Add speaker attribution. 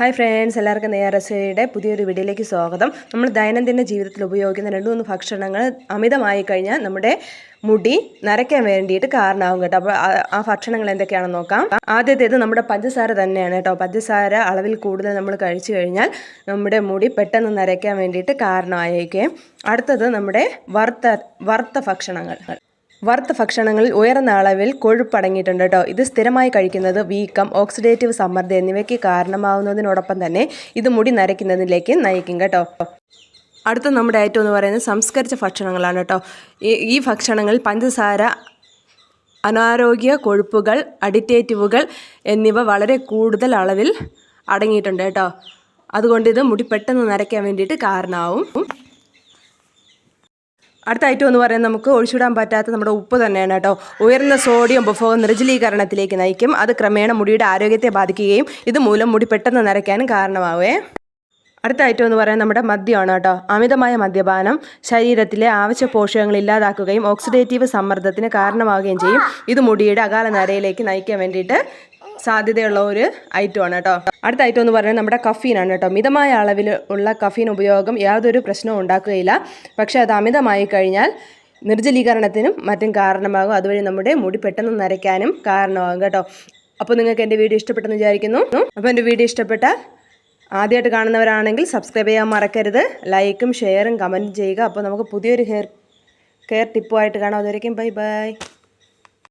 Speaker 1: Hi friends എല്ലാവർക്കും നെയ്യറസയുടെ പുതിയൊരു വീഡിയോയിലേക്ക് സ്വാഗതം. നമ്മൾ ദൈനംദിന ജീവിതത്തിൽ ഉപയോഗിക്കുന്ന രണ്ട് മൂന്ന് ഭക്ഷണങ്ങൾ അമിതമായി കഴിഞ്ഞാൽ നമ്മുടെ മുടി നരയ്ക്കാൻ വേണ്ടിയിട്ട് കാരണമാകും കേട്ടോ. അപ്പോൾ ആ- ഭക്ഷണങ്ങൾ എന്തൊക്കെയാണെന്ന് നോക്കാം. ആദ്യത്തേത് നമ്മുടെ പഞ്ചസാര തന്നെയാണ് കേട്ടോ. പഞ്ചസാര അളവിൽ കൂടുതൽ നമ്മൾ കഴിച്ചു കഴിഞ്ഞാൽ നമ്മുടെ മുടി പെട്ടെന്ന് നരയ്ക്കാൻ വേണ്ടിയിട്ട് കാരണമായേക്കും. അടുത്തത് നമ്മുടെ വറുത്ത വറുത്ത ഭക്ഷണങ്ങൾ. വറുത്ത ഭക്ഷണങ്ങളിൽ ഉയർന്ന അളവിൽ കൊഴുപ്പടങ്ങിയിട്ടുണ്ട് കേട്ടോ. ഇത് സ്ഥിരമായി കഴിക്കുന്നത് വീക്കം ഓക്സിഡേറ്റീവ് സമ്മർദ്ദം എന്നിവയ്ക്ക് കാരണമാവുന്നതിനോടൊപ്പം തന്നെ ഇത് മുടി നരയ്ക്കുന്നതിലേക്ക് നയിക്കും കേട്ടോ. അടുത്ത നമ്മുടെ ഐറ്റം എന്ന് പറയുന്നത് സംസ്കരിച്ച ഭക്ഷണങ്ങളാണ് കേട്ടോ. ഈ ഭക്ഷണങ്ങളിൽ പഞ്ചസാര അനാരോഗ്യ കൊഴുപ്പുകൾ അഡിറ്റേറ്റീവുകൾ എന്നിവ വളരെ കൂടുതൽ അളവിൽ അടങ്ങിയിട്ടുണ്ട് കേട്ടോ. അതുകൊണ്ട് ഇത് മുടി പെട്ടെന്ന് നരയ്ക്കാൻ വേണ്ടിയിട്ട് കാരണമാവും. അടുത്ത ഐറ്റം എന്ന് പറയുന്നത് നമുക്ക് ഒഴിച്ചിടാൻ പറ്റാത്ത നമ്മുടെ ഉപ്പ് തന്നെയാണ് കേട്ടോ. ഉയർന്ന സോഡിയം ഉപഭോഗം നിർജലീകരണത്തിലേക്ക് നയിക്കും. അത് ക്രമേണ മുടിയുടെ ആരോഗ്യത്തെ ബാധിക്കുകയും ഇത് മൂലം മുടി പെട്ടെന്ന് നരയ്ക്കാനും കാരണമാവേ. അടുത്ത ഐറ്റം എന്ന് പറയുന്നത് നമ്മുടെ മദ്യമാണ് കേട്ടോ. അമിതമായ മദ്യപാനം ശരീരത്തിലെ ആവശ്യ പോഷകങ്ങൾ ഇല്ലാതാക്കുകയും ഓക്സിഡേറ്റീവ് സമ്മർദ്ദത്തിന് കാരണമാവുകയും ചെയ്യും. ഇത് മുടിയുടെ അകാല നരയിലേക്ക് നയിക്കാൻ വേണ്ടിയിട്ട് സാധ്യതയുള്ള ഒരു ഐറ്റമാണ് കേട്ടോ. അടുത്ത ഐറ്റം എന്ന് പറഞ്ഞാൽ നമ്മുടെ കഫീനാണ് കേട്ടോ. മിതമായ അളവിൽ ഉള്ള കഫീൻ ഉപയോഗം യാതൊരു പ്രശ്നവും ഉണ്ടാക്കുകയില്ല. പക്ഷേ അത് അമിതമായി കഴിഞ്ഞാൽ നിർജലീകരണത്തിനും മറ്റും കാരണമാകും. അതുവഴി നമ്മുടെ മുടി പെട്ടെന്ന് നരയ്ക്കാനും കാരണമാകും കേട്ടോ. അപ്പോൾ നിങ്ങൾക്ക് എന്റെ വീഡിയോ ഇഷ്ടപ്പെട്ടെന്ന് വിചാരിക്കുന്നു. അപ്പോൾ എന്റെ വീഡിയോ ഇഷ്ടപ്പെട്ട ആദ്യമായിട്ട് കാണുന്നവരാണെങ്കിൽ സബ്സ്ക്രൈബ് ചെയ്യാൻ മറക്കരുത്. ലൈക്കും ഷെയറും കമന്റും ചെയ്യുക. അപ്പോൾ നമുക്ക് പുതിയൊരു ഹെയർ കെയർ ടിപ്പുമായിട്ട് കാണാം. അതുവരേക്കും ബൈ ബൈ